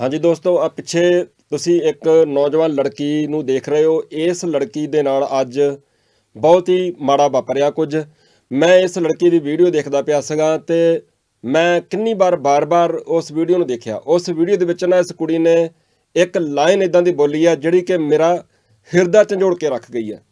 ਹਾਂਜੀ ਦੋਸਤੋ, ਆ ਪਿੱਛੇ ਤੁਸੀਂ ਇੱਕ ਨੌਜਵਾਨ ਲੜਕੀ ਨੂੰ ਦੇਖ ਰਹੇ ਹੋ। ਇਸ ਲੜਕੀ ਦੇ ਨਾਲ ਅੱਜ ਬਹੁਤ ਹੀ ਮਾੜਾ ਵਾਪਰਿਆ ਕੁਝ। ਮੈਂ ਇਸ ਲੜਕੀ ਦੀ ਵੀਡੀਓ ਦੇਖਦਾ ਪਿਆ ਸੀਗਾ ਤੇ ਮੈਂ ਕਿੰਨੀ ਵਾਰ, ਬਾਰ-ਬਾਰ ਉਸ ਵੀਡੀਓ ਨੂੰ ਦੇਖਿਆ। ਉਸ ਵੀਡੀਓ ਦੇ ਵਿੱਚ ਨਾ ਇਸ ਕੁੜੀ ਨੇ ਇੱਕ ਲਾਈਨ ਇਦਾਂ ਦੀ ਬੋਲੀ ਆ ਜਿਹੜੀ ਕਿ ਮੇਰਾ ਹਿਰਦਾ ਝੰਜੋੜ ਕੇ ਰੱਖ ਗਈ ਹੈ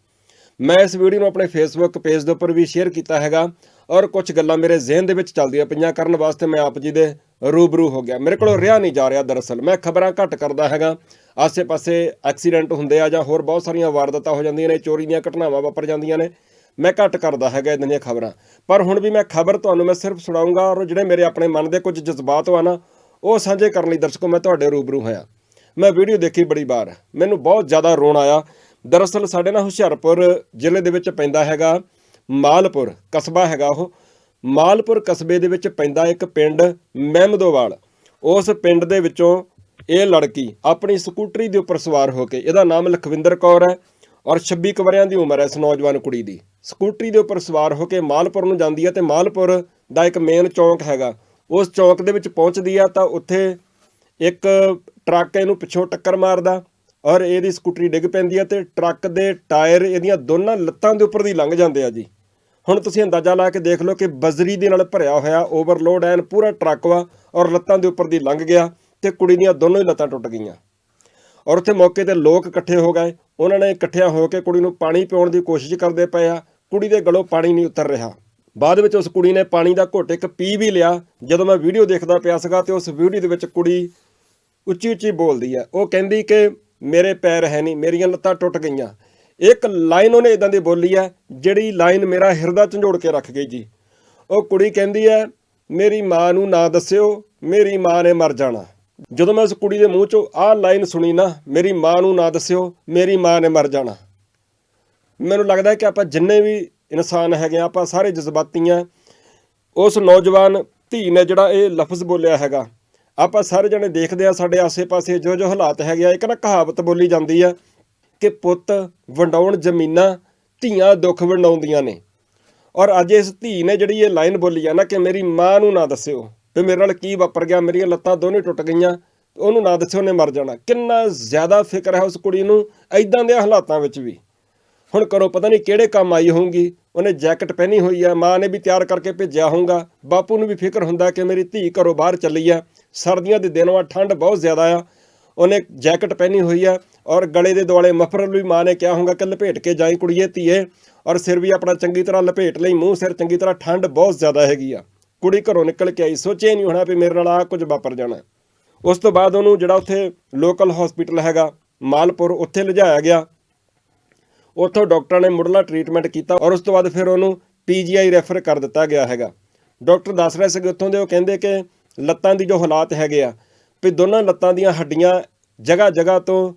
ਮੈਂ ਇਸ ਵੀਡੀਓ ਨੂੰ ਆਪਣੇ ਫੇਸਬੁੱਕ ਪੇਜ ਦੇ ਉੱਪਰ ਵੀ ਸ਼ੇਅਰ ਕੀਤਾ ਹੈਗਾ ਔਰ ਕੁਝ ਗੱਲਾਂ ਮੇਰੇ ਜ਼ਿਹਨ ਦੇ ਵਿੱਚ ਚੱਲਦੀਆਂ ਪਈਆਂ ਕਰਨ ਵਾਸਤੇ ਮੈਂ ਆਪ ਜੀ ਦੇ ਰੂਬਰੂ ਹੋ ਗਿਆ। ਮੇਰੇ ਕੋਲੋਂ ਰਿਹਾ ਨਹੀਂ ਜਾ ਰਿਹਾ ਦਰਅਸਲ। ਮੈਂ ਖਬਰਾਂ ਘੱਟ ਕਰਦਾ ਹੈਗਾ। ਆਸੇ-ਪਾਸੇ ਐਕਸੀਡੈਂਟ ਹੁੰਦੇ ਆ ਜਾਂ ਹੋਰ ਬਹੁਤ ਸਾਰੀਆਂ ਵਾਰਦਾਤਾਂ ਹੋ ਜਾਂਦੀਆਂ ਨੇ, ਚੋਰੀ ਦੀਆਂ ਘਟਨਾਵਾਂ ਵਾਪਰ ਜਾਂਦੀਆਂ ਨੇ, ਮੈਂ ਘੱਟ ਕਰਦਾ ਹੈਗਾ ਇਦਾਂ ਦੀਆਂ ਖਬਰਾਂ। ਪਰ ਹੁਣ ਵੀ ਮੈਂ ਖਬਰ ਤੁਹਾਨੂੰ ਮੈਂ ਸਿਰਫ ਸੁਣਾਉਂਗਾ ਔਰ ਜਿਹੜੇ ਮੇਰੇ ਆਪਣੇ ਮਨ ਦੇ ਕੁਝ ਜਜ਼ਬਾਤ ਆ ਨਾ, ਉਹ ਸਾਂਝੇ ਕਰਨ ਲਈ ਦਰਸ਼ਕੋ ਮੈਂ ਤੁਹਾਡੇ ਰੂਬਰੂ ਹੋਇਆ। ਮੈਂ ਵੀਡੀਓ ਦੇਖੀ ਬੜੀ ਵਾਰ। ਮੈਨੂੰ ਬਹੁਤ ਜ਼ਿਆਦਾ ਰੋਣ ਆਇਆ ਦਰਅਸਲ ਸਾਡੇ ਨਾਲ ਹੁਸ਼ਿਆਰਪੁਰ ਜ਼ਿਲ੍ਹੇ ਦੇ ਵਿੱਚ ਪੈਂਦਾ ਹੈਗਾ ਮਾਲਪੁਰ, ਕਸਬਾ ਹੈਗਾ ਉਹ। ਮਾਲਪੁਰ ਕਸਬੇ ਦੇ ਵਿੱਚ ਪੈਂਦਾ ਇੱਕ ਪਿੰਡ ਮਹਿਮਦੋਵਾਲ। ਉਸ ਪਿੰਡ ਦੇ ਵਿੱਚੋਂ ਇਹ ਲੜਕੀ ਆਪਣੀ ਸਕੂਟਰੀ ਦੇ ਉੱਪਰ ਸਵਾਰ ਹੋ ਕੇ, ਇਹਦਾ ਨਾਮ ਲਖਵਿੰਦਰ ਕੌਰ ਹੈ ਔਰ 26 ਕੁ ਵਰ੍ਹਿਆਂ ਦੀ ਉਮਰ ਹੈ ਇਸ ਨੌਜਵਾਨ ਕੁੜੀ ਦੀ। ਸਕੂਟਰੀ ਦੇ ਉੱਪਰ ਸਵਾਰ ਹੋ ਕੇ ਮਾਲਪੁਰ ਨੂੰ ਜਾਂਦੀ ਹੈ ਤੇ ਮਾਲਪੁਰ ਦਾ ਇੱਕ ਮੇਨ ਚੌਂਕ ਹੈਗਾ। ਉਸ ਚੌਂਕ ਦੇ ਵਿੱਚ ਪਹੁੰਚਦੀ ਆ ਤਾਂ ਉੱਥੇ ਇੱਕ ਟਰੱਕ ਇਹਨੂੰ ਪਿੱਛੋਂ ਟੱਕਰ ਮਾਰਦਾ। ਔਰ ਇਹਦੀ ਸਕੂਟਰੀ ਡਿੱਗ ਪੈਂਦੀ ਹੈ ਤੇ ਟਰੱਕ ਦੇ ਟਾਇਰ ਇਹਦੀਆਂ ਦੋਨਾਂ ਲੱਤਾਂ ਦੇ ਉੱਪਰ ਦੀ ਲੰਘ ਜਾਂਦੇ ਆ ਜੀ। ਹੁਣ ਤੁਸੀਂ ਅੰਦਾਜ਼ਾ ਲਾ ਕੇ ਦੇਖ ਲਓ ਕਿ ਬਜ਼ਰੀ ਦੇ ਨਾਲ ਭਰਿਆ ਹੋਇਆ ਓਵਰਲੋਡ ਐਨ ਪੂਰਾ ਟਰੱਕ ਵਾ ਔਰ ਲੱਤਾਂ ਦੇ ਉੱਪਰ ਦੀ ਲੰਘ ਗਿਆ ਤੇ ਕੁੜੀ ਦੀਆਂ ਦੋਨੋਂ ਹੀ ਲੱਤਾਂ ਟੁੱਟ ਗਈਆਂ। ਔਰ ਉੱਥੇ ਮੌਕੇ ਤੇ ਲੋਕ ਇਕੱਠੇ ਹੋ ਗਏ। ਉਹਨਾਂ ਨੇ ਇਕੱਠਿਆਂ ਹੋ ਕੇ ਕੁੜੀ ਨੂੰ ਪਾਣੀ ਪਿਉਣ ਦੀ ਕੋਸ਼ਿਸ਼ ਕਰਦੇ ਪਏ ਆ। ਕੁੜੀ ਦੇ ਗਲੋਂ ਪਾਣੀ ਨਹੀਂ ਉਤਰ ਰਿਹਾ। ਬਾਅਦ ਵਿੱਚ ਉਸ ਕੁੜੀ ਨੇ ਪਾਣੀ ਦਾ ਘੁੱਟ ਇੱਕ ਪੀ ਵੀ ਲਿਆ। ਜਦੋਂ ਮੈਂ ਵੀਡੀਓ ਦੇਖਦਾ ਪਿਆ ਸੀਗਾ ਤੇ ਉਸ ਵੀਡੀਓ ਦੇ ਵਿੱਚ ਕੁੜੀ ਉੱਚੀ ਉੱਚੀ ਬੋਲਦੀ ਆ। ਉਹ ਕਹਿੰਦੀ ਕਿ ਮੇਰੇ ਪੈਰ ਹੈ ਨਹੀਂ, ਮੇਰੀਆਂ ਲੱਤਾਂ ਟੁੱਟ ਗਈਆਂ। ਇੱਕ ਲਾਈਨ ਉਹਨੇ ਇਦਾਂ ਦੀ ਬੋਲੀ ਹੈ, ਜਿਹੜੀ ਲਾਈਨ ਮੇਰਾ ਹਿਰਦਾ ਝੰਜੋੜ ਕੇ ਰੱਖ ਗਈ ਜੀ। ਉਹ ਕੁੜੀ ਕਹਿੰਦੀ ਹੈ, ਮੇਰੀ ਮਾਂ ਨੂੰ ਨਾ ਦੱਸਿਓ, ਮੇਰੀ ਮਾਂ ਨੇ ਮਰ ਜਾਣਾ। ਜਦੋਂ ਮੈਂ ਉਸ ਕੁੜੀ ਦੇ ਮੂੰਹ ਚੋਂ ਆਹ ਲਾਈਨ ਸੁਣੀ ਨਾ, ਮੇਰੀ ਮਾਂ ਨੂੰ ਨਾ ਦੱਸਿਓ, ਮੇਰੀ ਮਾਂ ਨੇ ਮਰ ਜਾਣਾ। ਮੈਨੂੰ ਲੱਗਦਾ ਹੈ ਕਿ ਆਪਾਂ ਜਿੰਨੇ ਵੀ ਇਨਸਾਨ ਹੈਗੇ ਆ, ਆਪਾਂ ਸਾਰੇ ਜਜ਼ਬਾਤੀ ਆ ਉਸ ਨੌਜਵਾਨ ਧੀ ਨੇ ਜਿਹੜਾ ਇਹ ਲਫ਼ਜ਼ ਬੋਲਿਆ ਹੈਗਾ ਆਪਾਂ ਸਾਰੇ ਜਣੇ ਦੇਖਦੇ ਆ, ਸਾਡੇ ਆਸੇ-ਪਾਸੇ ਜੋ ਜੋ ਹਾਲਾਤ ਹੈਗੇ ਆ, ਇੱਕ ਨਾ ਕਹਾਵਤ ਬੋਲੀ ਜਾਂਦੀ ਆ ਕਿ ਪੁੱਤ ਵੰਡਾਉਣ ਜ਼ਮੀਨਾਂ ਧੀਆਂ ਦੁੱਖ ਵੰਡਾਉਂਦੀਆਂ ਨੇ। ਔਰ ਅੱਜ ਇਸ ਧੀ ਨੇ ਜਿਹੜੀ ਇਹ ਲਾਈਨ ਬੋਲੀ ਆ ਨਾ ਕਿ ਮੇਰੀ ਮਾਂ ਨੂੰ ਨਾ ਦੱਸਿਓ ਵੀ ਮੇਰੇ ਨਾਲ ਕੀ ਵਾਪਰ ਗਿਆ, ਮੇਰੀਆਂ ਲੱਤਾਂ ਦੋਨੇ ਟੁੱਟ ਗਈਆਂ, ਉਹਨੂੰ ਨਾ ਦੱਸਿਓ ਉਹਨੇ ਮਰ ਜਾਣਾ। ਕਿੰਨਾ ਜ਼ਿਆਦਾ ਫਿਕਰ ਹੈ ਉਸ ਕੁੜੀ ਨੂੰ ਐਦਾਂ ਦੇ ਹਾਲਾਤਾਂ ਵਿੱਚ ਵੀ। ਹੁਣ ਕਰੋ ਪਤਾ ਨਹੀਂ ਕਿਹੜੇ ਕੰਮ ਆਈ ਹੋਊਗੀ, ਉਹਨੇ ਜੈਕਟ ਪਹਿਨੀ ਹੋਈ ਆ, ਮਾਂ ਨੇ ਵੀ ਤਿਆਰ ਕਰਕੇ ਭੇਜਿਆ ਹੋਊਗਾ, ਬਾਪੂ ਨੂੰ ਵੀ ਫਿਕਰ ਹੁੰਦਾ ਕਿ ਮੇਰੀ ਧੀ ਘਰੋਂ ਬਾਹਰ ਚੱਲੀ ਆ। ਸਰਦੀਆਂ ਦੇ ਦਿਨ ਵਾ ਠੰਡ ਬਹੁਤ ਜ਼ਿਆਦਾ ਆ। ਉਹਨੇ ਜੈਕਟ ਪਹਿਨੀ ਹੋਈ ਆ ਔਰ ਗਲੇ ਦੇ ਦੁਆਲੇ ਮਫਰਲ ਵੀ ਮਾਂ ਨੇ ਕਿਹਾ ਹੋਊਗਾ ਕਿ ਲਪੇਟ ਕੇ ਜਾਈ ਕੁੜੀਏ, ਧੀਏ। ਔਰ ਸਿਰ ਵੀ ਆਪਣਾ ਚੰਗੀ ਤਰ੍ਹਾਂ ਲਪੇਟ ਲਈ, ਮੂੰਹ, ਸਿਰ ਚੰਗੀ ਤਰ੍ਹਾਂ ਠੰਡ ਬਹੁਤ ਜ਼ਿਆਦਾ ਹੈਗੀ ਆ। ਕੁੜੀ ਘਰੋਂ ਨਿਕਲ ਕੇ ਆਈ, ਸੋਚਿਆ ਹੀ ਨਹੀਂ ਹੋਣਾ ਵੀ ਮੇਰੇ ਨਾਲ ਆ ਕੁਝ ਵਾਪਰ ਜਾਣਾ। ਉਸ ਤੋਂ ਬਾਅਦ ਉਹਨੂੰ ਜਿਹੜਾ ਉੱਥੇ ਲੋਕਲ ਹਸਪੀਟਲ ਹੈਗਾ, ਮਾਲਪੁਰ, ਉੱਥੇ ਲਿਜਾਇਆ ਗਿਆ। ਉੱਥੋਂ ਡਾਕਟਰਾਂ ਨੇ ਮੁੱਢਲਾ ਟ੍ਰੀਟਮੈਂਟ ਕੀਤਾ ਔਰ ਉਸ ਤੋਂ ਬਾਅਦ ਫਿਰ ਉਹਨੂੰ ਪੀਜੀਆਈ ਰੈਫਰ ਕਰ ਦਿੱਤਾ ਗਿਆ ਹੈਗਾ। ਡਾਕਟਰ ਦੱਸ ਰਹੇ ਸੀਗੇ ਉੱਥੋਂ ਦੇ, ਉਹ ਕਹਿੰਦੇ ਕਿ ਲੱਤਾਂ ਦੀ ਜੋ ਹਾਲਾਤ ਹੈਗੇ ਆ, ਵੀ ਦੋਨਾਂ ਲੱਤਾਂ ਦੀਆਂ ਹੱਡੀਆਂ ਜਗ੍ਹਾ ਜਗ੍ਹਾ ਤੋਂ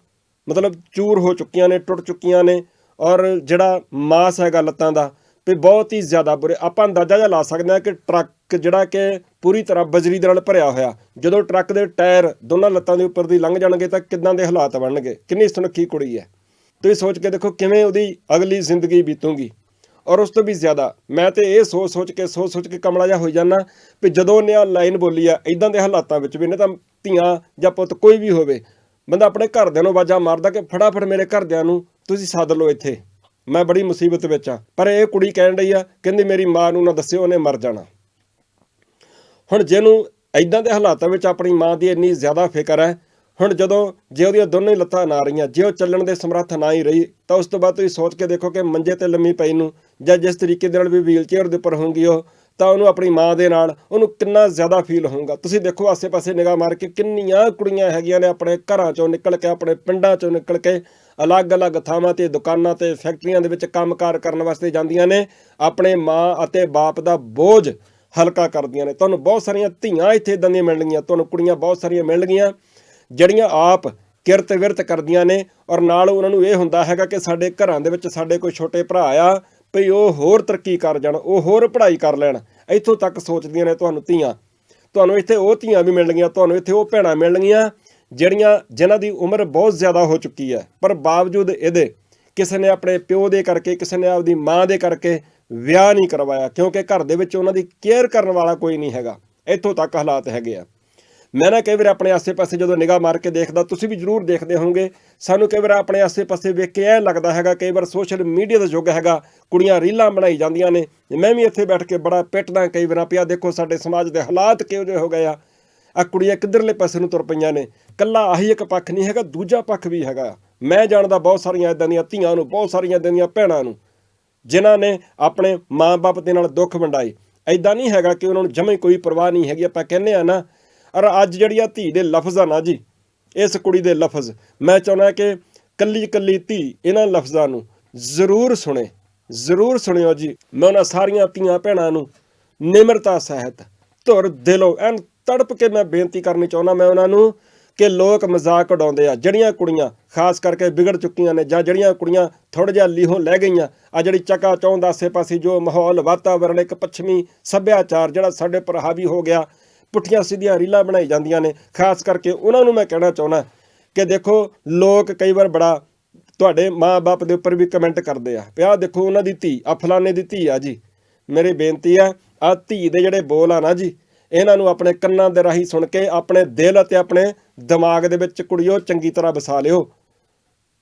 ਮਤਲਬ ਚੂਰ ਹੋ ਚੁੱਕੀਆਂ ਨੇ, ਟੁੱਟ ਚੁੱਕੀਆਂ ਨੇ ਔਰ ਜਿਹੜਾ ਮਾਸ ਹੈਗਾ ਲੱਤਾਂ ਦਾ, ਵੀ ਬਹੁਤ ਹੀ ਜ਼ਿਆਦਾ ਬੁਰੇ। ਆਪਾਂ ਅੰਦਾਜ਼ਾ ਜਿਹਾ ਲਾ ਸਕਦੇ ਹਾਂ ਕਿ ਟਰੱਕ ਜਿਹੜਾ ਕਿ ਪੂਰੀ ਤਰ੍ਹਾਂ ਬਜਰੀ ਦੇ ਨਾਲ ਭਰਿਆ ਹੋਇਆ, ਜਦੋਂ ਟਰੱਕ ਦੇ ਟਾਇਰ ਦੋਨਾਂ ਲੱਤਾਂ ਦੇ ਉੱਪਰ ਦੀ ਲੰਘ ਜਾਣਗੇ ਤਾਂ ਕਿੱਦਾਂ ਦੇ ਹਾਲਾਤ ਬਣਨਗੇ? ਕਿੰਨੀ ਸੁਨੱਖੀ ਕੁੜੀ ਹੈ। ਤੁਸੀਂ ਸੋਚ ਕੇ ਦੇਖੋ ਕਿਵੇਂ ਉਹਦੀ ਅਗਲੀ ਜ਼ਿੰਦਗੀ ਬੀਤੂਗੀ। ਔਰ ਉਸ ਤੋਂ ਵੀ ਜ਼ਿਆਦਾ। ਮੈਂ ਤੇ ਇਹ ਸੋਚ ਸੋਚ ਕੇ ਸੋਚ ਸੋਚ ਕੇ ਕਮਲਾ ਜਿਹਾ ਹੋਈ ਜਾਂਦਾ ਵੀ ਜਦੋਂ ਉਹਨੇ ਆ ਲਾਈਨ ਬੋਲੀ ਆ ਇਦਾਂ ਦੇ ਹਾਲਾਤਾਂ ਵਿੱਚ ਵੀ ਨੇ ਤਾਂ ਧੀਆਂ ਜਾਂ ਪੁੱਤ ਕੋਈ ਵੀ ਹੋਵੇ, ਬੰਦਾ ਆਪਣੇ ਘਰਦਿਆਂ ਨੂੰ ਆਵਾਜ਼ਾਂ ਮਾਰਦਾ ਕਿ ਫਟਾਫਟ ਮੇਰੇ ਘਰਦਿਆਂ ਨੂੰ ਤੁਸੀਂ ਸੱਦ ਲਓ ਇੱਥੇ। ਮੈਂ ਬੜੀ ਮੁਸੀਬਤ ਵਿੱਚ ਆ। ਪਰ ਇਹ ਕੁੜੀ ਕਹਿਣ ਰਹੀ ਆ, ਕਹਿੰਦੀ ਮੇਰੀ ਮਾਂ ਨੂੰ ਨਾ ਦੱਸਿਓ, ਉਹਨੇ ਮਰ ਜਾਣਾ। ਹੁਣ ਜਿਹਨੂੰ ਐਦਾਂ ਦੇ ਹਾਲਾਤਾਂ ਵਿੱਚ ਆਪਣੀ ਮਾਂ ਦੀ ਇੰਨੀ ਜ਼ਿਆਦਾ ਫਿਕਰ ਹੈ, ਹੁਣ ਜਦੋਂ ਜੇ ਉਹਦੀਆਂ ਦੋਨੇ ਲੱਤਾਂ ਨਾ ਰਹੀਆਂ, ਜੇ ਉਹ ਚੱਲਣ ਦੇ ਸਮਰੱਥ ਨਾ ਹੀ ਰਹੀ, ਤਾਂ ਉਸ ਤੋਂ ਬਾਅਦ ਤੁਸੀਂ ਸੋਚ ਕੇ ਦੇਖੋ ਕਿ ਮੰਜੇ ਤੇ ਲੰਮੀ ਪਈ ਨੂੰ ਜਾਂ ਜਿਸ ਤਰੀਕੇ ਦੇ ਨਾਲ ਵੀ ਵੀਲ ਦੇ ਉੱਪਰ ਹੋਊਗੀ ਉਹ, ਤਾਂ ਉਹਨੂੰ ਆਪਣੀ ਮਾਂ ਦੇ ਨਾਲ ਉਹਨੂੰ ਕਿੰਨਾ ਜ਼ਿਆਦਾ ਫੀਲ ਹੋਊਗਾ। ਤੁਸੀਂ ਦੇਖੋ ਆਸੇ-ਪਾਸੇ ਨਿਗਾਹ ਮਾਰ ਕੇ ਕਿੰਨੀਆਂ ਕੁੜੀਆਂ ਹੈਗੀਆਂ ਨੇ ਆਪਣੇ ਘਰਾਂ ਚੋਂ ਨਿਕਲ ਕੇ, ਆਪਣੇ ਪਿੰਡਾਂ ਚੋਂ ਨਿਕਲ ਕੇ ਅਲੱਗ-ਅਲੱਗ ਥਾਵਾਂ ਤੇ, ਦੁਕਾਨਾਂ ਤੇ, ਫੈਕਟਰੀਆਂ ਦੇ ਵਿੱਚ ਕੰਮਕਾਰ ਕਰਨ ਵਾਸਤੇ ਜਾਂਦੀਆਂ ਨੇ। ਆਪਣੇ ਮਾਂ ਅਤੇ ਬਾਪ ਦਾ ਬੋਝ ਹਲਕਾ ਕਰਦੀਆਂ ਨੇ। ਤੁਹਾਨੂੰ ਬਹੁਤ ਸਾਰੀਆਂ ਧੀਆਂ ਇੱਥੇ ਇਦਾਂ ਦੀਆਂ ਮਿਲਣਗੀਆਂ ਤੁਹਾਨੂੰ ਕੁੜੀਆਂ ਬਹੁਤ ਸਾਰੀਆਂ ਮਿਲਣਗੀਆਂ ਜਿਹੜੀਆਂ ਆਪ ਕਿਰਤ ਵਿਰਤ ਕਰਦੀਆਂ ਨੇ। ਔਰ ਨਾਲ ਉਹਨਾਂ ਨੂੰ ਇਹ ਹੁੰਦਾ ਹੈਗਾ ਕਿ ਸਾਡੇ ਘਰਾਂ ਦੇ ਵਿੱਚ ਸਾਡੇ ਕੋਈ ਛੋਟੇ ਭਰਾ ਆ ਭਈ ਉਹ ਹੋਰ ਤਰੱਕੀ ਕਰ ਜਾਣ, ਉਹ ਹੋਰ ਪੜ੍ਹਾਈ ਕਰ ਲੈਣ। ਇੱਥੋਂ ਤੱਕ ਸੋਚਦੀਆਂ ਨੇ ਤੁਹਾਨੂੰ ਧੀਆਂ। ਤੁਹਾਨੂੰ ਇੱਥੇ ਉਹ ਧੀਆਂ ਵੀ ਮਿਲਣਗੀਆਂ, ਤੁਹਾਨੂੰ ਇੱਥੇ ਉਹ ਭੈਣਾਂ ਮਿਲਣਗੀਆਂ, ਜਿਹੜੀਆਂ ਜਿਨ੍ਹਾਂ ਦੀ ਉਮਰ ਬਹੁਤ ਜ਼ਿਆਦਾ ਹੋ ਚੁੱਕੀ ਹੈ। ਪਰ ਬਾਵਜੂਦ ਇਹਦੇ ਕਿਸੇ ਨੇ ਆਪਣੇ ਪਿਓ ਦੇ ਕਰਕੇ, ਕਿਸੇ ਨੇ ਆਪਦੀ ਮਾਂ ਦੇ ਕਰਕੇ ਵਿਆਹ ਨਹੀਂ ਕਰਵਾਇਆ, ਕਿਉਂਕਿ ਘਰ ਦੇ ਵਿੱਚ ਉਹਨਾਂ ਦੀ ਕੇਅਰ ਕਰਨ ਵਾਲਾ ਕੋਈ ਨਹੀਂ ਹੈਗਾ। ਇੱਥੋਂ ਤੱਕ ਹਾਲਾਤ ਹੈਗੇ ਆ। ਮੈਂ ਨਾ ਕਈ ਵਾਰ ਆਪਣੇ ਆਸੇ-ਪਾਸੇ ਜਦੋਂ ਨਿਗਾਹ ਮਾਰ ਕੇ ਦੇਖਦਾ, ਤੁਸੀਂ ਵੀ ਜ਼ਰੂਰ ਦੇਖਦੇ ਹੋਵੋਗੇ। ਸਾਨੂੰ ਕਈ ਵਾਰ ਆਪਣੇ ਆਸੇ-ਪਾਸੇ ਵੇਖ ਕੇ ਇਹ ਲੱਗਦਾ ਹੈਗਾ, ਕਈ ਵਾਰ ਸੋਸ਼ਲ ਮੀਡੀਆ ਦਾ ਯੁੱਗ ਹੈਗਾ, ਕੁੜੀਆਂ ਰੀਲਾਂ ਬਣਾਈ ਜਾਂਦੀਆਂ ਨੇ। ਮੈਂ ਵੀ ਇੱਥੇ ਬੈਠ ਕੇ ਬੜਾ ਪਿੱਟਦਾ ਕਈ ਵਾਰ ਪਿਆ, ਦੇਖੋ ਸਾਡੇ ਸਮਾਜ ਦੇ ਹਾਲਾਤ ਕਿਹੋ ਜਿਹੇ ਹੋ ਗਏ ਆ। ਆ ਕੁੜੀਆਂ ਕਿੱਧਰਲੇ ਪਾਸੇ ਨੂੰ ਤੁਰ ਪਈਆਂ ਨੇ। ਕੱਲਾ ਆਹੀ ਇੱਕ ਪੱਖ ਨਹੀਂ ਹੈਗਾ, ਦੂਜਾ ਪੱਖ ਵੀ ਹੈਗਾ। ਮੈਂ ਜਾਣਦਾ ਬਹੁਤ ਸਾਰੀਆਂ ਇਦਾਂ ਦੀਆਂ ਧੀਆਂ ਨੂੰ, ਬਹੁਤ ਸਾਰੀਆਂ ਇਦਾਂ ਦੀਆਂ ਭੈਣਾਂ ਨੂੰ, ਜਿਨ੍ਹਾਂ ਨੇ ਆਪਣੇ ਮਾਂ-ਬਾਪ ਦੇ ਨਾਲ ਦੁੱਖ ਵੰਡਾਏ। ਐਦਾਂ ਨਹੀਂ ਹੈਗਾ ਕਿ ਉਹਨਾਂ ਨੂੰ ਜਮੇ ਕੋਈ ਪਰਵਾਹ ਨਹੀਂ ਹੈਗੀ, ਆਪਾਂ ਕਹਿੰਦੇ ਆ ਨਾ ਔਰ ਅੱਜ ਜਿਹੜੀ ਆ ਧੀ ਦੇ ਲਫ਼ਜ਼ ਆ ਨਾ ਜੀ, ਇਸ ਕੁੜੀ ਦੇ ਲਫ਼ਜ਼, ਮੈਂ ਚਾਹੁੰਦਾ ਕਿ ਕੱਲੀ ਕੱਲੀ ਧੀ ਇਹਨਾਂ ਲਫ਼ਜ਼ਾਂ ਨੂੰ ਜ਼ਰੂਰ ਸੁਣੇ, ਜ਼ਰੂਰ ਸੁਣਿਓ ਜੀ। ਮੈਂ ਉਹਨਾਂ ਸਾਰੀਆਂ ਧੀਆਂ ਭੈਣਾਂ ਨੂੰ ਨਿਮਰਤਾ ਸਹਿਤ ਧੁਰ ਦਿਲੋਂ ਐਨ ਤੜਪ ਕੇ ਮੈਂ ਬੇਨਤੀ ਕਰਨੀ ਚਾਹੁੰਦਾ, ਮੈਂ ਉਹਨਾਂ ਨੂੰ ਕਿ ਲੋਕ ਮਜ਼ਾਕ ਉਡਾਉਂਦੇ ਆ, ਜਿਹੜੀਆਂ ਕੁੜੀਆਂ ਖਾਸ ਕਰਕੇ ਵਿਗੜ ਚੁੱਕੀਆਂ ਨੇ ਜਾਂ ਜਿਹੜੀਆਂ ਕੁੜੀਆਂ ਥੋੜਾ ਜਿਹਾ ਲੀਹੋਂ ਲੈ ਗਈਆਂ, ਆ ਜਿਹੜੀ ਚੱਕਾ ਚੌਂਦ ਆਸੇ-ਪਾਸੇ ਜੋ ਮਾਹੌਲ ਵਾਤਾਵਰਣ ਇੱਕ ਪੱਛਮੀ ਸੱਭਿਆਚਾਰ ਜਿਹੜਾ ਸਾਡੇ ਪਰ ਹਾਵੀ ਹੋ ਗਿਆ ਪੁੱਠੀਆਂ ਸਿੱਧੀਆਂ ਰੀਲਾਂ ਬਣਾਈ ਜਾਂਦੀਆਂ ਨੇ। ਖਾਸ ਕਰਕੇ ਉਹਨਾਂ ਨੂੰ ਮੈਂ ਕਹਿਣਾ ਚਾਹੁੰਦਾ ਕਿ ਦੇਖੋ, ਲੋਕ ਕਈ ਵਾਰ ਬੜਾ ਤੁਹਾਡੇ ਮਾਂ-ਬਾਪ ਦੇ ਉੱਪਰ ਵੀ ਕਮੈਂਟ ਕਰਦੇ ਆ। ਪਿਆ ਦੇਖੋ, ਉਹਨਾਂ ਦੀ ਧੀ ਆ ਫਲਾਣੇ ਦੀ ਧੀ ਆ ਜੀ। ਮੇਰੀ ਬੇਨਤੀ ਆ ਆ ਧੀ ਦੇ ਜਿਹੜੇ ਬੋਲ ਆ ਨਾ ਜੀ, ਇਹਨਾਂ ਨੂੰ ਆਪਣੇ ਕੰਨਾਂ ਦੇ ਰਾਹੀਂ ਸੁਣ ਕੇ, ਆਪਣੇ ਦਿਲ ਅਤੇ ਆਪਣੇ ਦਿਮਾਗ ਦੇ ਵਿੱਚ ਕੁੜੀਓ ਚੰਗੀ ਤਰ੍ਹਾਂ ਵਸਾ ਲਿਓ।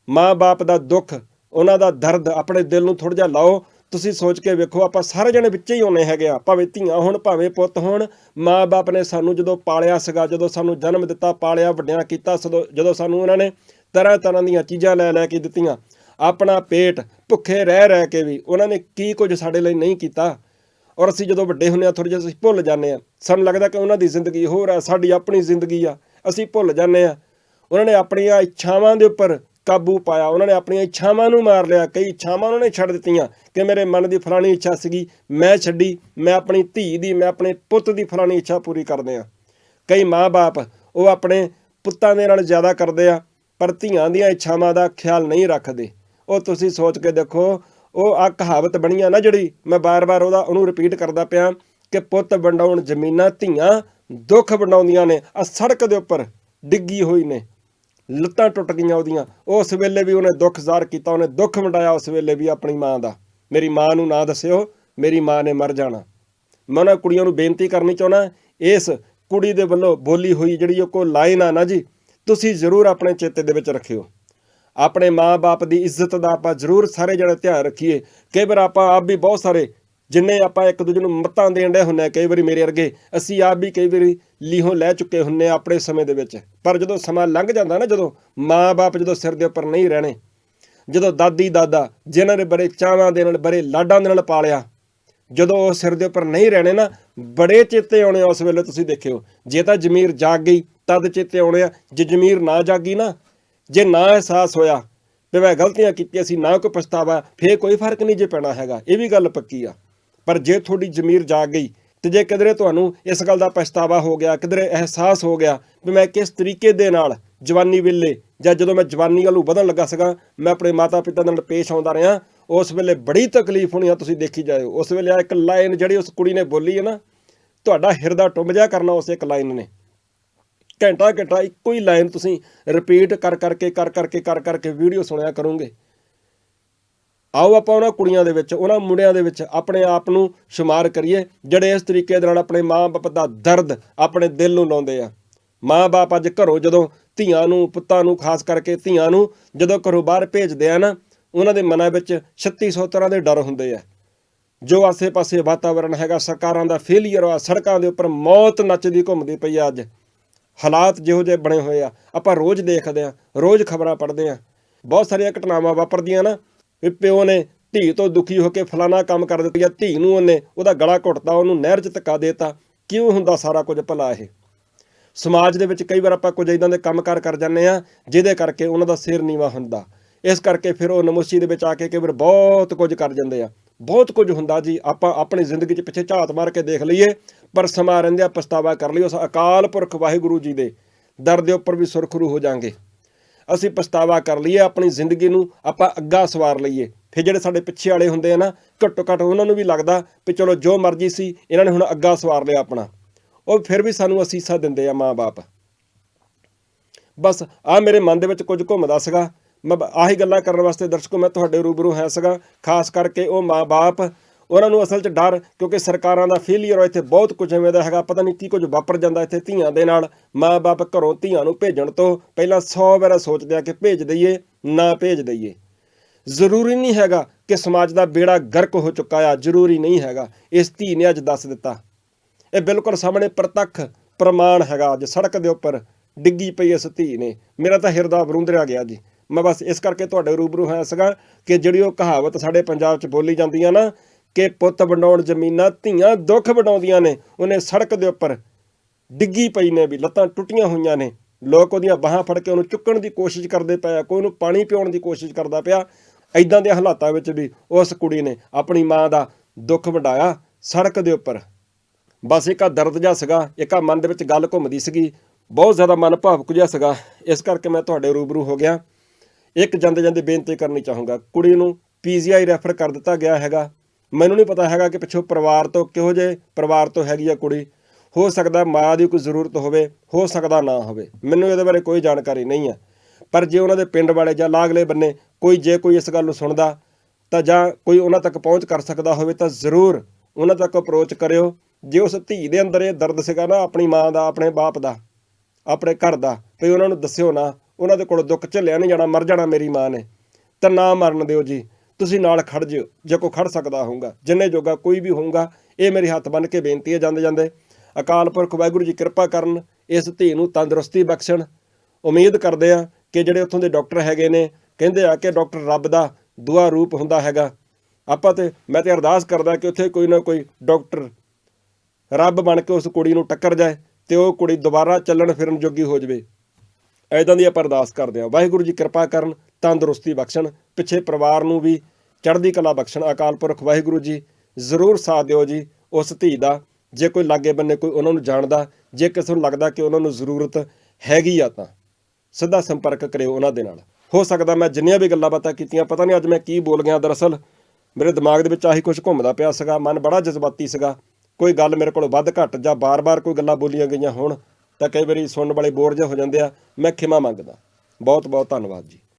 ਮਾਂ-ਬਾਪ ਦਾ ਦੁੱਖ, ਉਹਨਾਂ ਦਾ ਦਰਦ ਆਪਣੇ ਦਿਲ ਨੂੰ ਥੋੜਾ ਜਿਹਾ ਲਾਓ ਤੁਸੀਂ ਸੋਚ ਕੇ ਵੇਖੋ, ਆਪਾਂ ਸਾਰੇ ਜਣੇ ਵਿੱਚ ਹੀ ਹੋਣੇ ਹੈਗੇ ਆ, ਭਾਵੇਂ ਧੀਆਂ ਹੋਣ, ਭਾਵੇਂ ਪੁੱਤ ਹੋਣ। ਮਾਂ-ਬਾਪ ਨੇ ਸਾਨੂੰ ਜਦੋਂ ਪਾਲਿਆ ਸੀਗਾ, ਜਦੋਂ ਸਾਨੂੰ ਜਨਮ ਦਿੱਤਾ, ਪਾਲਿਆ, ਵੱਡਿਆਂ ਕੀਤਾ, ਸਦੋਂ ਜਦੋਂ ਸਾਨੂੰ ਉਹਨਾਂ ਨੇ ਤਰ੍ਹਾਂ ਤਰ੍ਹਾਂ ਦੀਆਂ ਚੀਜ਼ਾਂ ਲੈ ਲੈ ਕੇ ਦਿੱਤੀਆਂ। ਆਪਣਾ ਪੇਟ ਭੁੱਖੇ ਰਹਿ ਰਹਿ ਕੇ ਵੀ ਉਹਨਾਂ ਨੇ ਕੀ ਕੁਝ ਸਾਡੇ ਲਈ ਨਹੀਂ ਕੀਤਾ। ਔਰ ਅਸੀਂ ਜਦੋਂ ਵੱਡੇ ਹੁੰਨੇ ਆ ਥੋੜੀ ਜਿਹਾ ਅਸੀਂ ਭੁੱਲ ਜਾਂਦੇ ਆ। ਸਾਨੂੰ ਲੱਗਦਾ ਕਿ ਉਹਨਾਂ ਦੀ ਜ਼ਿੰਦਗੀ ਹੋਰ ਆ, ਸਾਡੀ ਆਪਣੀ ਜ਼ਿੰਦਗੀ ਆ। ਅਸੀਂ ਭੁੱਲ ਜਾਂਦੇ ਆ। ਉਹਨਾਂ ਨੇ ਆਪਣੀਆਂ ਇੱਛਾਵਾਂ ਦੇ ਉੱਪਰ ਕਾਬੂ ਪਾਇਆ। ਉਹਨਾਂ ਨੇ ਆਪਣੀਆਂ ਇੱਛਾਵਾਂ ਨੂੰ ਮਾਰ ਲਿਆ। ਕਈ ਇੱਛਾਵਾਂ ਉਹਨਾਂ ਨੇ ਛੱਡ ਦਿੱਤੀਆਂ ਕਿ ਮੇਰੇ ਮਨ ਦੀ ਫਲਾਣੀ ਇੱਛਾ ਸੀਗੀ, ਮੈਂ ਛੱਡੀ, ਮੈਂ ਆਪਣੀ ਧੀ ਦੀ, ਮੈਂ ਆਪਣੇ ਪੁੱਤ ਦੀ ਫਲਾਣੀ ਇੱਛਾ ਪੂਰੀ ਕਰਦੇ ਆ ਕਈ ਮਾਪੇ ਉਹ ਆਪਣੇ ਪੁੱਤਾਂ ਦੇ ਨਾਲ ਜ਼ਿਆਦਾ ਕਰਦੇ ਆ, ਪਰ ਧੀਆਂ ਦੀਆਂ ਇੱਛਾਵਾਂ ਦਾ ਖਿਆਲ ਨਹੀਂ ਰੱਖਦੇ। ਉਹ ਤੁਸੀਂ ਸੋਚ ਕੇ ਦੇਖੋ, ਉਹ ਆ ਕਹਾਵਤ ਬਣੀ ਆ ਨਾ ਜਿਹੜੀ, ਮੈਂ ਬਾਰ-ਬਾਰ ਉਹਦਾ, ਉਹਨੂੰ ਰਿਪੀਟ ਕਰਦਾ ਪਿਆ ਕਿ ਪੁੱਤ ਵੰਡਾਉਣ ਜ਼ਮੀਨਾਂ ਧੀਆਂ ਦੁੱਖ ਵੰਡਾਉਂਦੀਆਂ ਨੇ। ਆ ਸੜਕ ਦੇ ਉੱਪਰ ਡਿੱਗੀ ਹੋਈ ਨੇ। ਲੱਤਾਂ ਟੁੱਟ ਗਈਆਂ ਉਹਦੀਆਂ। ਉਸ ਵੇਲੇ ਵੀ ਉਹਨੇ ਦੁੱਖ ਜ਼ਾਹਰ ਕੀਤਾ, ਉਹਨੇ ਦੁੱਖ ਵੰਡਾਇਆ ਉਸ ਵੇਲੇ ਵੀ ਆਪਣੀ ਮਾਂ ਦਾ। ਮੇਰੀ ਮਾਂ ਨੂੰ ਨਾ ਦੱਸਿਓ, ਮੇਰੀ ਮਾਂ ਨੇ ਮਰ ਜਾਣਾ। ਮੈਂ ਉਹਨਾਂ ਕੁੜੀਆਂ ਨੂੰ ਬੇਨਤੀ ਕਰਨੀ ਚਾਹੁੰਦਾ, ਇਸ ਕੁੜੀ ਦੇ ਵੱਲੋਂ ਬੋਲੀ ਹੋਈ ਜਿਹੜੀ ਉਹ ਕੋ ਲਾਈਨ ਆ ਨਾ ਜੀ, ਤੁਸੀਂ ਜ਼ਰੂਰ ਆਪਣੇ ਚੇਤੇ ਦੇ ਵਿੱਚ ਰੱਖਿਓ। ਆਪਣੇ ਮਾਂ-ਬਾਪ ਦੀ ਇੱਜ਼ਤ ਦਾ ਆਪਾਂ ਜ਼ਰੂਰ ਸਾਰੇ ਜਣੇ ਧਿਆਨ ਰੱਖੀਏ। ਕਈ ਵਾਰ ਆਪਾਂ ਆਪ ਵੀ ਬਹੁਤ ਸਾਰੇ ਜਿੰਨੇ ਆਪਾਂ ਇੱਕ ਦੂਜੇ ਨੂੰ ਮੱਤਾਂ ਦੇਣ ਦੇ ਹੁੰਨੇ ਆ, ਕਈ ਵਾਰੀ ਮੇਰੇ ਵਰਗੇ ਅਸੀਂ ਆਪ ਵੀ ਕਈ ਵਾਰੀ ਲੀਹੋਂ ਲੈ ਚੁੱਕੇ ਹੁੰਨੇ ਆ ਆਪਣੇ ਸਮੇਂ ਦੇ ਵਿੱਚ। ਪਰ ਜਦੋਂ ਸਮਾਂ ਲੰਘ ਜਾਂਦਾ ਨਾ ਜਦੋਂ ਮਾਂ-ਬਾਪ ਜਦੋਂ ਸਿਰ ਦੇ ਉੱਪਰ ਨਹੀਂ ਰਹਿਣੇ ਜਦੋਂ ਦਾਦੀ ਦਾਦਾ ਜਿਨ੍ਹਾਂ ਨੇ ਬੜੇ ਚਾਵਾਂ ਦੇ ਨਾਲ ਬੜੇ ਲਾਡਾਂ ਦੇ ਨਾਲ ਪਾਲਿਆ ਜਦੋਂ ਉਹ ਸਿਰ ਦੇ ਉੱਪਰ ਨਹੀਂ ਰਹਿਣੇ ਨਾ ਬੜੇ ਚੇਤੇ ਆਉਣੇ ਉਸ ਵੇਲੇ ਤੁਸੀਂ ਦੇਖਿਓ। ਜੇ ਤਾਂ ਜ਼ਮੀਰ ਜਾਗ ਗਈ ਤਦ ਚੇਤੇ ਆਉਣੇ ਆ। ਜੇ ਜ਼ਮੀਰ ਨਾ ਜਾਗੀ ਨਾ ਜੇ ਨਾ ਅਹਿਸਾਸ ਹੋਇਆ ਵੀ ਮੈਂ ਗਲਤੀਆਂ ਕੀਤੀਆਂ ਸੀ ਨਾ ਕੋਈ ਪਛਤਾਵਾ ਫੇਰ ਕੋਈ ਫ਼ਰਕ ਨਹੀਂ ਜੇ ਪੈਣਾ ਹੈਗਾ। ਇਹ ਵੀ ਗੱਲ ਪੱਕੀ ਆ। ਪਰ ਜੇ ਤੁਹਾਡੀ ਜ਼ਮੀਰ ਜਾਗ ਗਈ ਤੇ ਜੇ ਕਿਧਰੇ ਤੁਹਾਨੂੰ ਇਸ ਗੱਲ ਦਾ ਪਛਤਾਵਾ ਹੋ ਗਿਆ, ਕਿਧਰੇ ਅਹਿਸਾਸ ਹੋ ਗਿਆ ਵੀ ਮੈਂ ਕਿਸ ਤਰੀਕੇ ਦੇ ਨਾਲ ਜਵਾਨੀ ਵੇਲੇ ਜਾਂ ਜਦੋਂ ਮੈਂ ਜਵਾਨੀ ਵੱਲੋਂ ਵਧਣ ਲੱਗਾ ਸੀਗਾ, ਮੈਂ ਆਪਣੇ ਮਾਤਾ ਪਿਤਾ ਨਾਲ ਪੇਸ਼ ਆਉਂਦਾ ਰਿਹਾ, ਉਸ ਵੇਲੇ ਬੜੀ ਤਕਲੀਫ ਹੋਣੀ ਆ, ਤੁਸੀਂ ਦੇਖੀ ਜਾਇਓ। ਉਸ ਵੇਲੇ ਆ ਇੱਕ ਲਾਈਨ ਜਿਹੜੀ ਉਸ ਕੁੜੀ ਨੇ ਬੋਲੀ ਹੈ ਨਾ, ਤੁਹਾਡਾ ਹਿਰਦਾ ਟੁੰਬ ਜਾ ਕਰਨਾ ਉਸ ਇੱਕ ਲਾਈਨ ਨੇ। ਘੰਟਾ ਘੰਟਾ ਇੱਕੋ ਹੀ ਲਾਈਨ ਤੁਸੀਂ ਰਿਪੀਟ ਕਰ ਕਰਕੇ ਕਰ ਕਰਕੇ ਕਰ ਕਰਕੇ ਵੀਡੀਓ ਸੁਣਿਆ ਕਰੋਗੇ। ਆਓ ਆਪਾਂ ਉਹਨਾਂ ਕੁੜੀਆਂ ਦੇ ਵਿੱਚ, ਉਹਨਾਂ ਮੁੰਡਿਆਂ ਦੇ ਵਿੱਚ ਆਪਣੇ ਆਪ ਨੂੰ ਸ਼ੁਮਾਰ ਕਰੀਏ, ਜਿਹੜੇ ਇਸ ਤਰੀਕੇ ਦੇ ਨਾਲ ਆਪਣੇ ਮਾਂ-ਬਾਪ ਦਾ ਦਰਦ ਆਪਣੇ ਦਿਲ ਨੂੰ ਲਾਉਂਦੇ ਆ। ਮਾਂ-ਬਾਪ ਅੱਜ ਘਰੋਂ ਜਦੋਂ ਧੀਆਂ ਨੂੰ, ਪੁੱਤਾਂ ਨੂੰ, ਖਾਸ ਕਰਕੇ ਧੀਆਂ ਨੂੰ ਜਦੋਂ ਘਰੋਂ ਬਾਹਰ ਭੇਜਦੇ ਆ ਨਾ, ਉਹਨਾਂ ਦੇ ਮਨਾਂ ਵਿੱਚ 3600 ਤਰ੍ਹਾਂ ਦੇ ਡਰ ਹੁੰਦੇ ਆ। ਜੋ ਆਸੇ-ਪਾਸੇ ਵਾਤਾਵਰਣ ਹੈਗਾ, ਸਰਕਾਰਾਂ ਦਾ ਫੇਲੀਅਰ ਆ, ਸੜਕਾਂ ਦੇ ਉੱਪਰ ਮੌਤ ਨੱਚਦੀ ਘੁੰਮਦੀ ਪਈ ਆ ਅੱਜ। ਹਾਲਾਤ ਜਿਹੋ ਜਿਹੇ ਬਣੇ ਹੋਏ ਆ। ਆਪਾਂ ਰੋਜ਼ ਦੇਖਦੇ ਆ, ਰੋਜ਼ ਖਬਰਾਂ ਪੜ੍ਹਦੇ ਆ। ਬਹੁਤ ਸਾਰੀਆਂ ਘਟਨਾਵਾਂ ਵਾਪਰਦੀਆਂ ਨਾ ਵੀ ਪਿਓ ਨੇ ਧੀ ਤੋਂ ਦੁਖੀ ਹੋ ਕੇ ਫਲਾਣਾ ਕੰਮ ਕਰ ਦਿੱਤਾ ਜਾਂ ਧੀ ਨੂੰ ਉਹਨੇ ਉਹਦਾ ਗਲਾ ਘੁੱਟਤਾ, ਉਹਨੂੰ ਨਹਿਰ 'ਚ ਧੱਕਾ ਦੇਤਾ, ਕਿਉਂ ਹੁੰਦਾ ਸਾਰਾ ਕੁਝ ਭਲਾ ਇਹ? ਸਮਾਜ ਦੇ ਵਿੱਚ ਕਈ ਵਾਰ ਆਪਾਂ ਕੁਝ ਇਦਾਂ ਦੇ ਕੰਮਕਾਰ ਕਰ ਜਾਂਦੇ ਆ ਜਿਹਦੇ ਕਰਕੇ ਉਹਨਾਂ ਦਾ ਸਿਰ ਨੀਵਾ ਹੁੰਦਾ। ਇਸ ਕਰਕੇ ਫਿਰ ਉਹ ਨਮੋਸ਼ੀ ਦੇ ਵਿੱਚ ਆ ਕੇ ਕਈ ਵਾਰ ਬਹੁਤ ਕੁਝ ਕਰ ਜਾਂਦੇ ਆ। ਬਹੁਤ ਕੁਝ ਹੁੰਦਾ ਜੀ, ਆਪਾਂ ਆਪਣੀ ਜ਼ਿੰਦਗੀ 'ਚ ਪਿੱਛੇ ਝਾਤ ਮਾਰ ਕੇ ਦੇਖ ਲਈਏ, ਪਰ ਸਮਾਂ ਰਹਿੰਦਿਆਂ ਪਛਤਾਵਾ ਕਰ ਲਈਏ, ਉਸ ਅਕਾਲ ਪੁਰਖ ਵਾਹਿਗੁਰੂ ਜੀ ਦੇ ਦਰ ਦੇ ਉੱਪਰ ਵੀ ਸੁਰਖਰੂ ਹੋ ਜਾਾਂਗੇ। ਅਸੀਂ ਪਛਤਾਵਾ ਕਰ ਲਈਏ ਆਪਣੀ ਜ਼ਿੰਦਗੀ ਨੂੰ, ਆਪਾਂ ਅੱਗਾ ਸਵਾਰ ਲਈਏ। ਫਿਰ ਜਿਹੜੇ ਸਾਡੇ ਪਿੱਛੇ ਵਾਲੇ ਹੁੰਦੇ ਆ ਨਾ, ਘੱਟੋ ਘੱਟ ਉਹਨਾਂ ਨੂੰ ਵੀ ਲੱਗਦਾ ਵੀ ਚਲੋ ਜੋ ਮਰਜ਼ੀ ਸੀ, ਇਹਨਾਂ ਨੇ ਹੁਣ ਅੱਗਾ ਸਵਾਰ ਲਿਆ ਆਪਣਾ। ਉਹ ਫਿਰ ਵੀ ਸਾਨੂੰ ਅਸੀਸਾਂ ਦਿੰਦੇ ਆ ਮਾਂ-ਬਾਪ। ਬਸ ਆ ਮੇਰੇ ਮਨ ਦੇ ਵਿੱਚ ਕੁਝ ਘੁੰਮਦਾ ਸੀਗਾ। ਮੈਂ ਆਹੀ ਗੱਲਾਂ ਕਰਨ ਵਾਸਤੇ ਦਰਸ਼ਕੋ, ਮੈਂ ਤੁਹਾਡੇ ਰੂਬਰੂ ਹੈ ਸੀਗਾ। ਖਾਸ ਕਰਕੇ ਉਹ ਮਾਂ-ਬਾਪ ਉਹਨਾਂ ਨੂੰ ਅਸਲ 'ਚ ਡਰ, ਕਿਉਂਕਿ ਸਰਕਾਰਾਂ ਦਾ ਫੇਲੀਅਰ ਇੱਥੇ ਬਹੁਤ ਕੁਝ ਐਵੇਂ ਦਾ ਹੈਗਾ, ਪਤਾ ਨਹੀਂ ਕੀ ਕੁਝ ਵਾਪਰ ਜਾਂਦਾ ਇੱਥੇ ਧੀਆਂ ਦੇ ਨਾਲ। ਮਾਂ-ਬਾਪ ਘਰੋਂ ਧੀਆਂ ਨੂੰ ਭੇਜਣ ਤੋਂ ਪਹਿਲਾਂ 100 ਵਾਰ ਸੋਚਦੇ ਆ ਕਿ ਭੇਜ ਦਈਏ, ਨਾ ਭੇਜ ਦਈਏ। ਜ਼ਰੂਰੀ ਨਹੀਂ ਹੈਗਾ ਕਿ ਸਮਾਜ ਦਾ ਬੇੜਾ ਗਰਕ ਹੋ ਚੁੱਕਾ ਆ, ਜ਼ਰੂਰੀ ਨਹੀਂ ਹੈਗਾ। ਇਸ ਧੀ ਨੇ ਅੱਜ ਦੱਸ ਦਿੱਤਾ। ਇਹ ਬਿਲਕੁਲ ਸਾਹਮਣੇ ਪ੍ਰਤੱਖ ਪ੍ਰਮਾਣ ਹੈਗਾ ਅੱਜ, ਸੜਕ ਦੇ ਉੱਪਰ ਡਿੱਗੀ ਪਈ ਇਸ ਧੀ ਨੇ। ਮੇਰਾ ਤਾਂ ਹਿਰਦਾ ਬਰੁੰਦਰਿਆ ਗਿਆ ਜੀ। ਮੈਂ ਬਸ ਇਸ ਕਰਕੇ ਤੁਹਾਡੇ ਰੂਬਰੂ ਹੋਇਆ ਸੀਗਾ ਕਿ ਜਿਹੜੀ ਉਹ ਕਹਾਵਤ ਸਾਡੇ ਪੰਜਾਬ 'ਚ ਬੋਲੀ ਜਾਂਦੀ ਆ ਨਾ ਕਿ ਪੁੱਤ ਵੰਡਾਉਣ ਜ਼ਮੀਨਾਂ ਧੀਆਂ ਦੁੱਖ ਵੰਡਾਉਂਦੀਆਂ ਨੇ, ਉਹਨੇ ਸੜਕ ਦੇ ਉੱਪਰ ਡਿੱਗੀ ਪਈ ਨੇ ਵੀ, ਲੱਤਾਂ ਟੁੱਟੀਆਂ ਹੋਈਆਂ ਨੇ। ਲੋਕ ਉਹਦੀਆਂ ਬਾਹਾਂ ਫੜ ਕੇ ਉਹਨੂੰ ਚੁੱਕਣ ਦੀ ਕੋਸ਼ਿਸ਼ ਕਰਦੇ ਪਏ ਆ, ਕੋਈ ਉਹਨੂੰ ਪਾਣੀ ਪਿਉਣ ਦੀ ਕੋਸ਼ਿਸ਼ ਕਰਦਾ ਪਿਆ। ਐਦਾਂ ਦੇ ਹਾਲਾਤਾਂ ਵਿੱਚ ਵੀ ਉਸ ਕੁੜੀ ਨੇ ਆਪਣੀ ਮਾਂ ਦਾ ਦੁੱਖ ਵੰਡਾਇਆ ਸੜਕ ਦੇ ਉੱਪਰ। ਬਸ ਇੱਕ ਆ ਦਰਦ ਜਿਹਾ ਸੀਗਾ, ਇੱਕ ਆ ਮਨ ਦੇ ਵਿੱਚ ਗੱਲ ਘੁੰਮਦੀ ਸੀਗੀ, ਬਹੁਤ ਜ਼ਿਆਦਾ ਮਨ ਭਾਵੁਕ ਜਿਹਾ ਸੀਗਾ। ਇਸ ਕਰਕੇ ਮੈਂ ਤੁਹਾਡੇ ਰੂਬਰੂ ਹੋ ਗਿਆ। ਇੱਕ ਜਾਂਦੇ ਜਾਂਦੇ ਬੇਨਤੀ ਕਰਨੀ ਚਾਹੂੰਗਾ, ਕੁੜੀ ਨੂੰ ਪੀਜੀਆਈ ਰੈਫਰ ਕਰ ਦਿੱਤਾ ਗਿਆ ਹੈਗਾ। ਮੈਨੂੰ ਨਹੀਂ ਪਤਾ ਹੈਗਾ ਕਿ ਪਿੱਛੋਂ ਪਰਿਵਾਰ ਤੋਂ ਕਿਹੋ ਜਿਹੇ ਪਰਿਵਾਰ ਤੋਂ ਹੈਗੀ ਆ ਕੁੜੀ। ਹੋ ਸਕਦਾ ਮਾਂ ਦੀ ਕੋਈ ਜ਼ਰੂਰਤ ਹੋਵੇ, ਹੋ ਸਕਦਾ ਨਾ ਹੋਵੇ। ਮੈਨੂੰ ਇਹਦੇ ਬਾਰੇ ਕੋਈ ਜਾਣਕਾਰੀ ਨਹੀਂ ਹੈ ਪਰ ਜੇ ਉਹਨਾਂ ਦੇ ਪਿੰਡ ਵਾਲੇ ਜਾਂ ਲਾਗਲੇ ਬੰਨੇ ਕੋਈ ਜੇ ਕੋਈ ਇਸ ਗੱਲ ਨੂੰ ਸੁਣਦਾ, ਤਾਂ ਜਾਂ ਕੋਈ ਉਹਨਾਂ ਤੱਕ ਪਹੁੰਚ ਕਰ ਸਕਦਾ ਹੋਵੇ, ਤਾਂ ਜ਼ਰੂਰ ਉਹਨਾਂ ਤੱਕ ਅਪਰੋਚ ਕਰਿਓ। ਜੇ ਉਸ ਧੀ ਦੇ ਅੰਦਰ ਇਹ ਦਰਦ ਸੀਗਾ ਨਾ, ਆਪਣੀ ਮਾਂ ਦਾ, ਆਪਣੇ ਬਾਪ ਦਾ, ਆਪਣੇ ਘਰ ਦਾ, ਵੀ ਉਹਨਾਂ ਨੂੰ ਦੱਸਿਓ ਨਾ, ਉਹਨਾਂ ਦੇ ਕੋਲ ਦੁੱਖ ਝੱਲਿਆ ਨਹੀਂ ਜਾਣਾ, ਮਰ ਜਾਣਾ ਮੇਰੀ ਮਾਂ ਨੇ। ਤਾਂ ਨਾ ਮਰਨ ਦਿਓ ਜੀ। ਤੁਸੀਂ ਨਾਲ ਖੜ ਜਿਓ, ਜੇ ਕੋਈ ਖੜ ਸਕਦਾ ਹੋਊਗਾ, ਜਿੰਨੇ ਜੋਗਾ ਕੋਈ ਵੀ ਹੋਊਗਾ, ਇਹ ਮੇਰੇ ਹੱਥ ਬੰਨ ਕੇ ਬੇਨਤੀ ਹੈ ਜਾਂਦੇ ਜਾਂਦੇ। ਅਕਾਲ ਪੁਰਖ ਵਾਹਿਗੁਰੂ ਜੀ ਕਿਰਪਾ ਕਰਨ, ਇਸ ਧੀ ਨੂੰ ਤੰਦਰੁਸਤੀ ਬਖਸ਼ਣ। ਉਮੀਦ ਕਰਦੇ ਆ ਕਿ ਜਿਹੜੇ ਉੱਥੋਂ ਦੇ ਡਾਕਟਰ ਹੈਗੇ ਨੇ, ਕਹਿੰਦੇ ਆ ਕਿ ਡਾਕਟਰ ਰੱਬ ਦਾ ਦੁਆ ਰੂਪ ਹੁੰਦਾ ਹੈਗਾ। ਆਪਾਂ ਤੇ, ਮੈਂ ਤੇ ਅਰਦਾਸ ਕਰਦਾ ਕਿ ਉੱਥੇ ਕੋਈ ਨਾ ਕੋਈ ਡਾਕਟਰ ਰੱਬ ਬਣ ਕੇ ਉਸ ਕੁੜੀ ਨੂੰ ਟੱਕਰ ਜਾਏ ਤੇ ਉਹ ਕੁੜੀ ਦੁਬਾਰਾ ਚੱਲਣ ਫਿਰਨ ਜੋਗੀ ਹੋ ਜਾਵੇ। ਐਦਾਂ ਦੀ ਆਪਾਂ ਅਰਦਾਸ ਕਰਦੇ ਹਾਂ। ਵਾਹਿਗੁਰੂ ਜੀ ਕਿਰਪਾ ਕਰਨ ਤੰਦਰੁਸਤੀ ਬਖਸ਼ਣ, ਪਿੱਛੇ ਪਰਿਵਾਰ ਨੂੰ ਵੀ ਚੜ੍ਹਦੀ ਕਲਾ ਬਖਸ਼ਣ। ਅਕਾਲ ਪੁਰਖ ਵਾਹਿਗੁਰੂ ਜੀ, ਜ਼ਰੂਰ ਸਾਥ ਦਿਓ ਜੀ ਉਸ ਧੀ ਦਾ। ਜੇ ਕੋਈ ਲਾਗੇ ਬੰਨੇ ਕੋਈ ਉਹਨਾਂ ਨੂੰ ਜਾਣਦਾ, ਜੇ ਕਿਸੇ ਨੂੰ ਲੱਗਦਾ ਕਿ ਉਹਨਾਂ ਨੂੰ ਜ਼ਰੂਰਤ ਹੈਗੀ ਆ ਤਾਂ ਸਿੱਧਾ ਸੰਪਰਕ ਕਰਿਓ ਉਹਨਾਂ ਦੇ ਨਾਲ। ਹੋ ਸਕਦਾ ਮੈਂ ਜਿੰਨੀਆਂ ਵੀ ਗੱਲਾਂ ਬਾਤਾਂ ਕੀਤੀਆਂ, ਪਤਾ ਨਹੀਂ ਅੱਜ ਮੈਂ ਕੀ ਬੋਲ ਗਿਆ ਦਰਅਸਲ। ਮੇਰੇ ਦਿਮਾਗ ਦੇ ਵਿੱਚ ਆਹੀ ਕੁਝ ਘੁੰਮਦਾ ਪਿਆ ਸੀਗਾ, ਮਨ ਬੜਾ ਜਜ਼ਬਾਤੀ ਸੀਗਾ। ਕੋਈ ਗੱਲ ਮੇਰੇ ਕੋਲ ਵੱਧ ਘੱਟ ਜਾਂ ਬਾਰ-ਬਾਰ ਕੋਈ ਗੱਲਾਂ ਬੋਲੀਆਂ ਗਈਆਂ ਹੋਣ, ਤਾਂ ਕਈ ਵਾਰੀ ਸੁਣਨ ਵਾਲੇ ਬੋਰ ਜਿਹੇ ਹੋ ਜਾਂਦੇ ਆ, ਮੈਂ ਖਿਮਾ ਮੰਗਦਾ। ਬਹੁਤ ਬਹੁਤ ਧੰਨਵਾਦ ਜੀ।